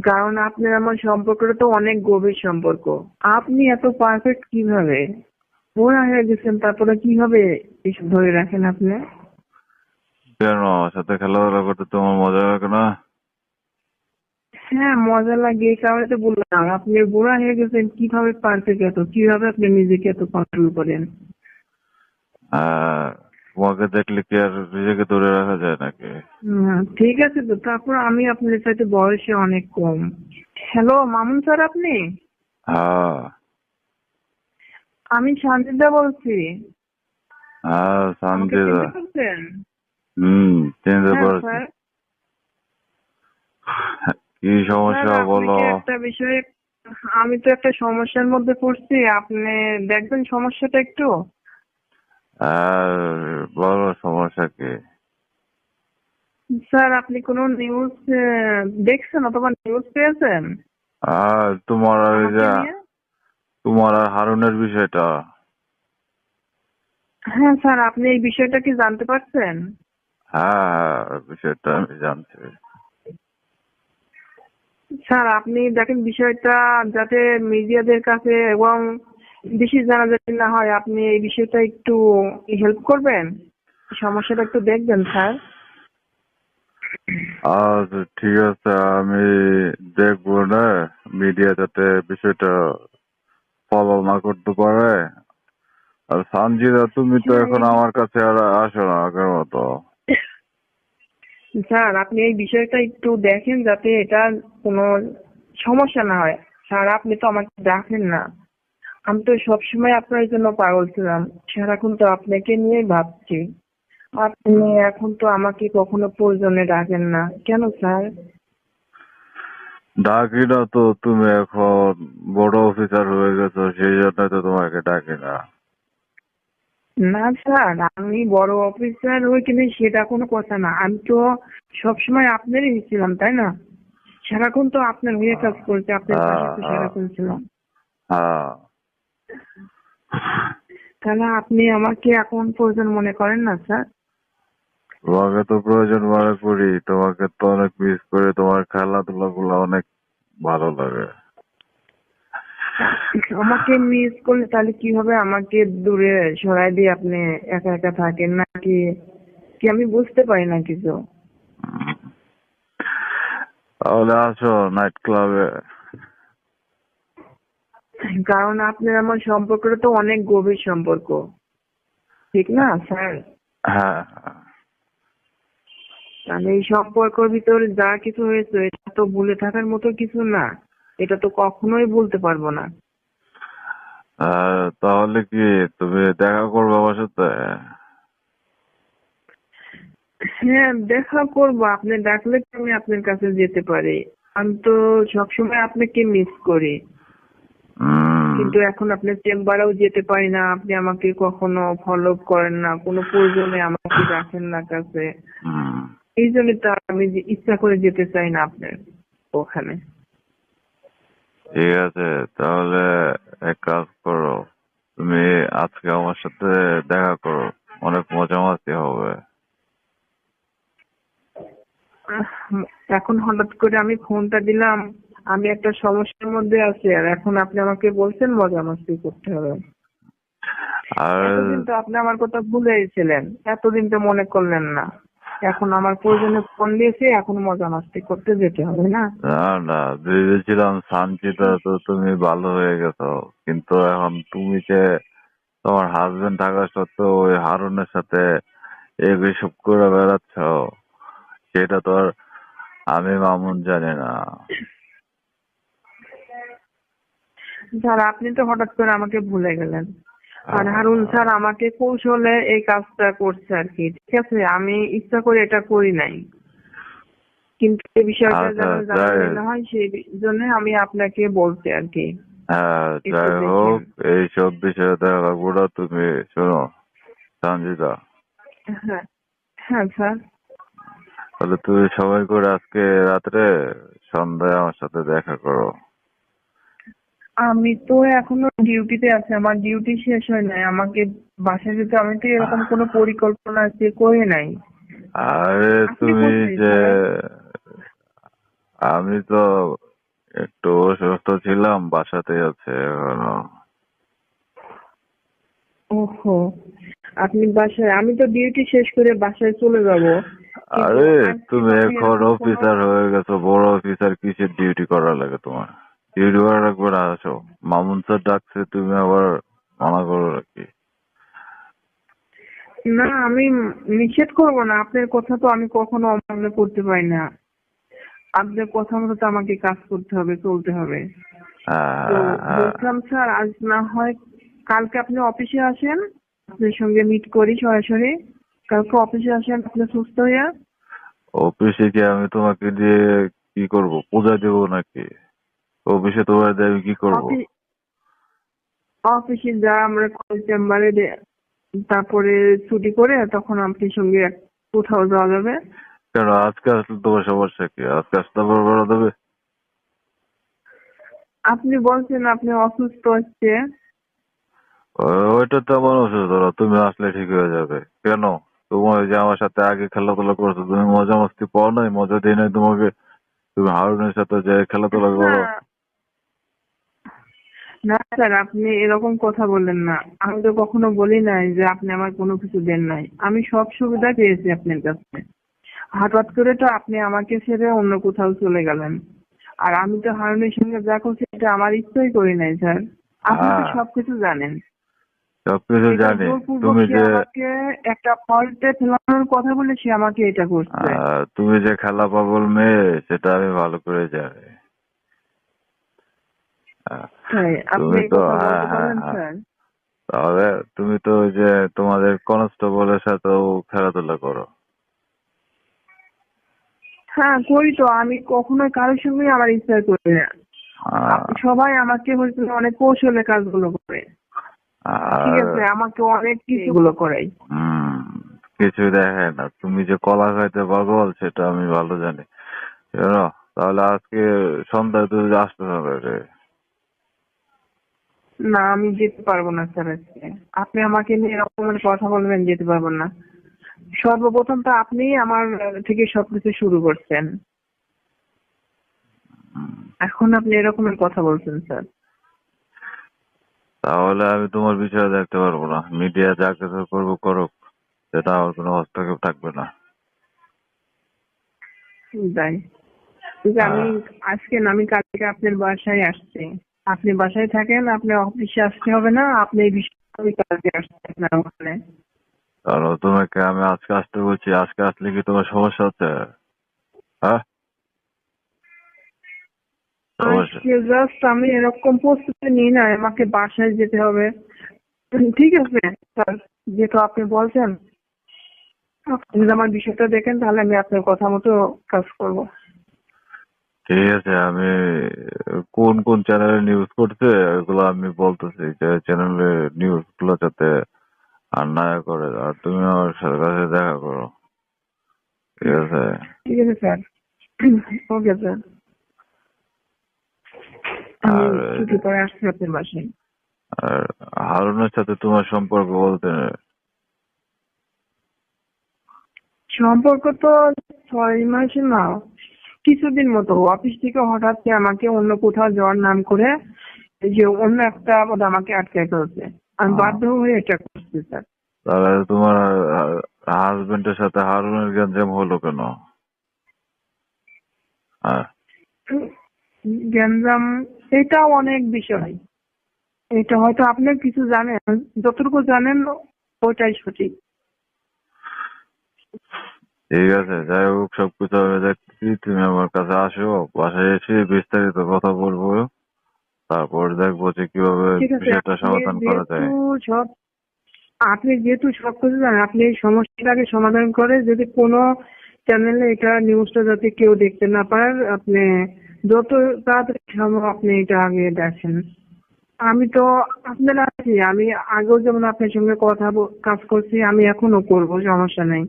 কারণ আপনার আমার সম্পর্কটা তো অনেক গভীর সম্পর্ক। আপনি এত পারফেক্ট কীভাবে? বোরা হয়ে গেছেন তারপরে কীভাবে এসব ধরে রাখেন আপনি? কেন? আমার সাথে খেলাধুলা করতে তোমার মজা লাগে না। হ্যাঁ মজা লাগে এই কারণে তো বললাম। আপনি বুড়া হয়ে গেছেন কীভাবে পারফেক্ট এত? কীভাবে আপনি নিজেকে এত কন্ট্রোল করেন? আহ, তোমাকে দেখলে কি আর নিজেকে ধরে রাখা যায় নাকি? হুম, ঠিক আছে তো। তারপর আমি আপনার সাথে বয়সে অনেক কম। হ্যালো মামুন স্যার আপনি? হ্যাঁ। আমি শান্তিদা বলছি। হ্যাঁ শান্তিদা? হম চিনতে হ্যাঁ, পারছি। কি সমস্যা বলো? একটা বিষয়ে আমি তো একটা সমস্যার মধ্যে পড়ছি। আপনি দেখবেন সমস্যাটা একটু। আর বলো সমস্যা কি? স্যার আপনি কোন নিউজ দেখছেন অথবা নিউজ পেয়েছেন? আর তোমার আর যে? তোমার আর হারুনের বিষয়টা? হ্যাঁ স্যার আপনি এই বিষয়টা কি জানতে পারছেন? হ্যাঁ হ্যাঁ বিষয়টা আমি জানছি। স্যার আপনি দেখেন বিষয়টা যাতে মিডিয়াদের কাছে এবং বেশি জানা জানাজানি না হয় আপনি এই বিষয়টা একটু হেল্প করবেন? সমস্যাটা একটু দেখবেন স্যার। আচ্ছা ঠিক আছে আমি দেখব না মিডিয়া যাতে বিষয়টা ফলো না করতে পারে। আর সানজিদা তুমি তো এখন আমার কাছে আর আসো না আগের মতো। স্যার আপনি এই বিষয়টা একটু দেখেন যাতে এটা কোনো সমস্যা না হয়। স্যার আপনি তো আমাকে ডাকেন না। আমি তো সবসময় আপনার জন্য পাগল ছিলাম। সারাক্ষণ তো আপনাকে নিয়েই ভাবছি। আপনি এখন তো আমাকে কখনো প্রয়োজনে ডাকেন না। কেন স্যার? ডাকি না তো তুমি এখন বড় অফিসার হয়ে গেছো সেই জন্য তো তোমাকে ডাকি না। না স্যার আমি বড় অফিসার হই কিনা সেটা কোনো কথা না। আমি তো সবসময় আপনারই ছিলাম তাই না? সারাক্ষণ তো আপনার হয়ে কাজ করছে আপনার পাশে তো সারাক্ষণ ছিলাম। হ্যাঁ। তাহলে আপনি আমাকে এখন প্রয়োজন মনে করেন না স্যার? তোমাকে তো প্রয়োজন মনে করি। তোমাকে তো অনেক মিস করি। তোমার খেলাধুলা গুলো অনেক ভালো লাগে। আমাকে মিস করলে তাহলে কি হবে আমাকে দূরে সরাই দিয়ে আপনি একা একা থাকেন? নাকি কি আমি বুঝতে পারি না কিছু? তাহলে আসো নাইট ক্লাবে কারণ আপনার আমার সম্পর্কটা তো অনেক গভীর সম্পর্ক। ঠিক না স্যার? হ্যাঁ। তাহলে এই সম্পর্কের ভিতরে যা কিছু হয়েছে এটা তো ভুলে থাকার মতো কিছু না। এটা তো কখনোই বলতে পারব না। তাহলে কি তুমি দেখা করবে আমার সাথে? হ্যাঁ দেখা করব। আপনি ডাকলে তো আমি আপনার কাছে যেতে পারি। আমি তো সবসময় আপনাকে মিস করি। কিন্তু এখন আপনার চেম্বারেও যেতে পারি না আপনি আমাকে কখনো ফলো করেন না কোনো প্রয়োজনে আমাকে রাখেন না কাছে। এই জন্য তো আমি ইচ্ছা করে যেতে চাই না আপনার ওখানে। ঠিক আছে তাহলে এক কাজ করো তুমি আজকে আমার সাথে দেখা করো অনেক মজামাতি হবে। এখন হঠাৎ করে আমি ফোনটা দিলাম আমি একটা সমস্যার মধ্যে আছি আর এখন আপনি আমাকে বলছেন মজা মাস্তি করতে হবে। এতদিন তো আপনি আমার কথা ভুলে গেছিলেন এতদিন তো মনে করলেন না। এখন আমার প্রয়োজনে ফোন দিয়েছে এখন মজা মাস্তি করতে যেতে হবে না? না না ভেবেছিলাম শান্তিটা তো তুমি ভালো হয়ে গেছো কিন্তু এখন তুমি যে তোমার হাজবেন্ড থাকা সত্ত্বেও ওই হারুনের সাথে এসব করে বেড়াচ্ছ সেটা তো আর আমি মামুন জানি না। স্যার আপনি তো হঠাৎ করে আমাকে ভুলে গেলেন। আর হারুন স্যার আমাকে কৌশলে এই কাজটা করছে আর কি। ঠিক আছে আমি ইচ্ছা করে এটা করি নাই। কিন্তু এই বিষয়টা আচ্ছা, যেন যাই- জানাজানি হয় সেই জন্য আমি আপনাকে বলছি আর কি। যাই হোক। এইসব বিষয়ে দেখা লাগবো না তুমি। শোনো সঞ্জিতা। হ্যাঁ হ্যাঁ স্যার। তাহলে তুমি সময় করে আজকে রাত্রে সন্ধ্যায় আমার সাথে দেখা করো। আমি তো এখনও ডিউটিতে আছি আমার ডিউটি শেষ হয় নাই আমাকে বাসায় যেতে আমি তো এরকম কোনো পরিকল্পনা আছে করে নাই। আরে তুমি যে আমি তো একটু অসুস্থ ছিলাম বাসাতে আছে এখনও। ওহো আপনি বাসায় আমি তো ডিউটি শেষ করে বাসায় চলে যাব। আরে তুমি এখন অফিসার হয়ে গেছো বড় অফিসার কিসের ডিউটি করা লাগে তোমার? লাগবে না আসো। মামুন স্যার ডাকছে তুমি আবার মানা করো নাকি? না আমি নিষেধ করব না। আপনার কথা তো আমি কখনো অমান্য করতে পারি না। আপনার কথা মতো তো আমাকে কাজ করতে হবে চলতে হবে। হ্যাঁ হ্যাঁ, হ্যাঁ। বলছিলাম স্যার আজ না হয় কালকে আপনি অফিসে আসেন আপনার সঙ্গে মিট করি সরাসরি। কালকে অফিসে আসেন আপনি সুস্থ হইয়া? অফিসে কি আমি তোমাকে দিয়ে কি করব? পূজা দেবো নাকি? অফিসে তোমার দিয়ে আমি কি করব? অফিস যা আমরা চেম্বারে তারপরে ছুটি করে তখন আপনার সঙ্গে কোথাও যাওয়া যাবে? কেন? আজকে আসলে তোমার সমস্যা কি? আজকে আসতে পারব তবে আপনি বলছেন আপনি অসুস্থ হচ্ছে। ওইটা তো আমার অসুস্থ না তুমি আসলে ঠিক হয়ে যাবে। কেন? তোমার যে আমার সাথে আগে খেলাধুলা করছ তুমি মজা মস্তি পাও নাই মজা দিই নাই তোমাকে। তুমি হারুনের সাথে যে খেলাধুলা করো। না। স্যার আপনি এরকম কথা বললেন না। আমি তো কখনো বলি নাই যে আপনি আমার কোনো কিছু দেন নাই। আমি সব সুবিধা পেয়েছি আপনার কাছে হঠাৎ করে তো আপনি আমাকে ছেড়ে অন্য কোথাও চলে গেলেন। আর আমি তো হারুনের সঙ্গে যা করছি এটা আমার ইচ্ছাই করি নাই স্যার। আপনি তো। সবকিছু জানেন। সবকিছু জানি তুমি যে একটা ফল্টে ফেলানোর কথা বলে সে আমাকে এটা করছে। তুমি যে খেলা পাগল মেয়ে সেটা আমি ভালো করে জানি। তুমি এই তো হ্যাঁ হ্যাঁ হ্যাঁ। তাহলে তুমি তো ওই যে তোমাদের কনস্টেবলের সাথেও খেলাধুলা করো। হ্যাঁ করি তো। আমি কখনোই কারোর সঙ্গে আমার ইচ্ছা করি না। সবাই আমাকে হচ্ছে অনেক কৌশলে কাজগুলো করে। ঠিক আছে আমাকে অনেক কিছুগুলো করাই। হুম, কিছু দেখে না। তুমি যে কলা খাইতে পাগল সেটা আমি ভালো জানি। তাহলে আজকে সন্ধ্যায় তুমি আসতে হবে রে। না আমি যেতে পারব না স্যার আজকে। আপনি আমাকে নিয়ে এরকমের কথা বলবেন যেতে পারব না। সর্বপ্রথম তো আপনি আমার থেকে সবকিছু শুরু করছেন। এখন আপনি এরকমের কথা বলছেন স্যার। তাহলে আমি তোমার বিষয়ে দেখতে পারব না। মিডিয়া যা কিছু করব করুক সেটা আমার কোনো হস্তক্ষেপ থাকবে না। যাই। আমি আজকে না আমি কালকে আপনার বাসায় আসছি। আপনি বাসায় থাকেন আপনি অফিসে আসতে হবে না আপনি এই বিষয়ে আমি কালকে আপনার ওখানে। তোমাকে আমি আজকে আসতে বলছি আজকে আসলে কি তোমার সমস্যা হচ্ছে? হ্যাঁ? জাস্ট আমি এরকম প্রস্তুতি নিই না আমাকে বাসায় যেতে হবে। ঠিক আছে স্যার যেহেতু আপনি বলছেন আপনি আমার বিষয়টা দেখেন তাহলে আমি আপনার কথা মতো কাজ করব। ঠিক আছে আমি কোন কোন চ্যানেলে নিউজ করছে এগুলো আমি বলতেছি যে চ্যানেলে নিউজগুলো যাতে আর না করে আর তুমি আমার সাথে কাছে দেখা করো। ঠিক আছে? ঠিক আছে স্যার। Okay sir. আর- ছুটি করে আসছি আপনার বাসায়। আর হারুনের সাথে তোমার সম্পর্ক বলতে? সম্পর্ক তো ছয় মাসে না। কিছুদিন মতো। অফিস থেকে হঠাৎ করে আমাকে অন্য কোথাও যাওয়ার নাম করে এই যে অন্য একটা পদ আমাকে আটকে ফেলছে। আমি বাধ্য হয়ে এটা করছি স্যার। তাহলে তোমার হাজবেন্ডের সাথে হারুনের গ্যাঞ্জাম হলো কেন? গ্যাঞ্জাম এটাও অনেক বিষয়। এটা হয়তো আপনি কিছু জানেন যতটুকু জানেন ওইটাই সঠিক। ঠিক আছে যাই হোক সবকিছু আমি তুমি আমার কাছে আসো বাসায় এসে বিস্তারিত কথা বলব। তারপর দেখব যে কীভাবে বিষয়টা সমাধান করা যায়। সব আপনি যেহেতু সব কিছু জানেন আপনি এই সমস্যাটাকে সমাধান করে যদি কোনো চ্যানেলে এটা নিউজটা যাতে কেউ দেখতে না পারে আপনি যত তাড়াতাড়ি সম্ভব আপনি এটা আগে দেখেন। আমি তো আপনার আছি আমি আগেও যেমন আপনার সঙ্গে কথা কাজ করছি আমি এখনও করব সমস্যা নেই।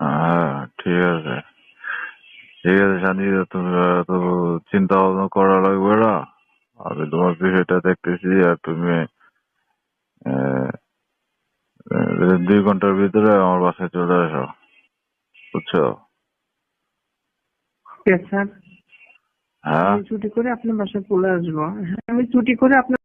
হ্যাঁ ঠিক আছে। ঠিক আছে শান্তিদা তুমি তো চিন্তা ভাবনা করা লাগবে না। আমি তোমার বিষয়টা দেখতেছি আর তুমি দুই ঘণ্টার ভিতরে আমার বাসায় চলে আসো। বুঝছ? স্যার। হ্যাঁ? ছুটি করে আপনার বাসায় চলে আসব। হ্যাঁ আমি ছুটি করে আপনার